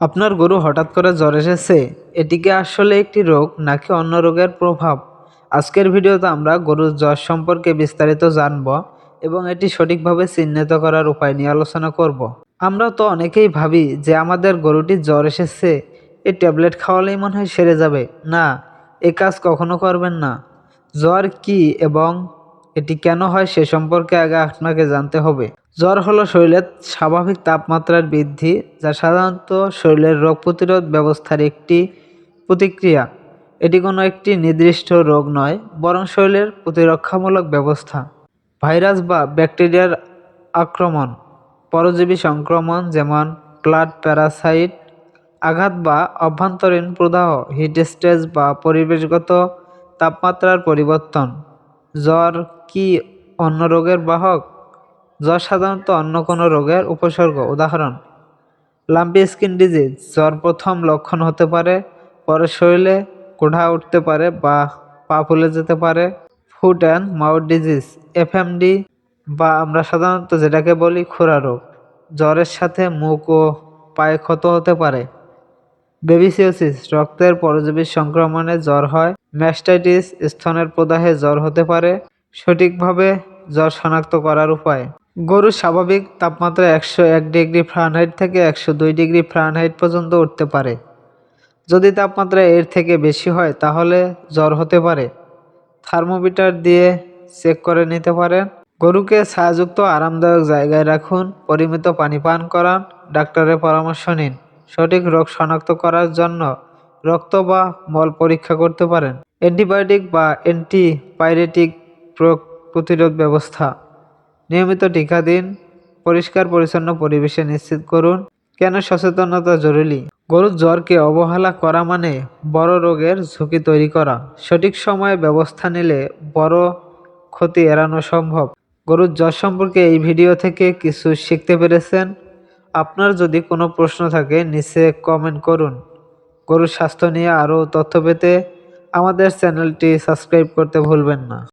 আপনার গরু হঠাৎ করে জ্বর এসেছে এটি কি আসলে একটি রোগ নাকি অন্য রোগের প্রভাব? আজকের ভিডিওতে আমরা গরুর জ্বর সম্পর্কে বিস্তারিত জানব এবং এটি সঠিকভাবে চিহ্নিত করার উপায় নিয়ে আলোচনা করব। আমরা তো অনেকেই ভাবি যে আমাদের গরুটি জ্বর এসেছে, এই ট্যাবলেট খাওয়ালেই মনে হয় সেরে যাবে। না, এ কাজ কখনো করবেন না। জ্বর কি এবং এটি কেন হয় সে সম্পর্কে আগে আপনাকে জানতে হবে। জ্বর হলো শরীরের স্বাভাবিক তাপমাত্রার বৃদ্ধি, যা সাধারণত শরীরের রোগ প্রতিরোধ ব্যবস্থার একটি প্রতিক্রিয়া। এটি কোনো একটি নির্দিষ্ট রোগ নয়, বরং শরীরের প্রতিরক্ষামূলক ব্যবস্থা। ভাইরাস বা ব্যাকটেরিয়ার আক্রমণ, পরজীবী সংক্রমণ যেমন ক্লাড, প্যারাসাইট আঘাত বা অভ্যন্তরীণ প্রদাহ, হিট স্ট্রেস বা পরিবেশগত তাপমাত্রার পরিবর্তন। জ্বর কি অন্য রোগের বাহক? জ্বর সাধারণত অন্য কোনো রোগের উপসর্গ। উদাহরণ, লাম্পি স্কিন ডিজিজ। জ্বর প্রথম লক্ষণ হতে পারে, পরে শরীরে কোঢা উঠতে পারে বা পা ফুলে যেতে পারে। Foot and mouth disease, FMD, বা আমরা সাধারণত যেটাকে বলি খোরা রোগ। জ্বরের সাথে মুখ ও পায়ে ক্ষত হতে পারে। বেবিসিওসিস রক্তের পরজীবী সংক্রমণে জ্বর হয় ম্যাস্টাইটিস স্তনের প্রদাহে জ্বর হতে পারে, সঠিকভাবে জ্বর শনাক্ত করার উপায়। গরুর স্বাভাবিক তাপমাত্রা একশো এক ডিগ্রি ফারেনহাইট থেকে একশো দুই ডিগ্রি ফারেনহাইট পর্যন্ত উঠতে পারে। যদি তাপমাত্রা এর থেকে বেশি হয়, তাহলে জ্বর হতে পারে। থার্মোমিটার দিয়ে চেক করে নিতে পারেন। গরুকে ছায়াযুক্ত আরামদায়ক জায়গায় রাখুন, পরিমিত পানি পান করান, ডাক্তারের পরামর্শ নিন। সঠিক রোগ শনাক্ত করার জন্য রক্ত বা মল পরীক্ষা করতে পারেন। অ্যান্টিবায়োটিক বা অ্যান্টিপাইরেটিক প্রতিরোধ ব্যবস্থা। নিয়মিত টিকা দিন, পরিষ্কার পরিচ্ছন্ন পরিবেশে নিশ্চিত করুন, কেন সচেতনতা জরুরি? গরুর জ্বরকে অবহেলা করা মানে বড় রোগের ঝুঁকি তৈরি করা। সঠিক সময়ে ব্যবস্থা নিলে বড় ক্ষতি এড়ানো সম্ভব। গরুর জ্বর সম্পর্কে এই ভিডিও থেকে কিছু শিখতে পেরেছেন? আপনার যদি কোনো প্রশ্ন থাকে, নিচে কমেন্ট করুন। গরুর স্বাস্থ্য নিয়ে আরও তথ্য পেতে আমাদের চ্যানেলটি সাবস্ক্রাইব করতে ভুলবেন না।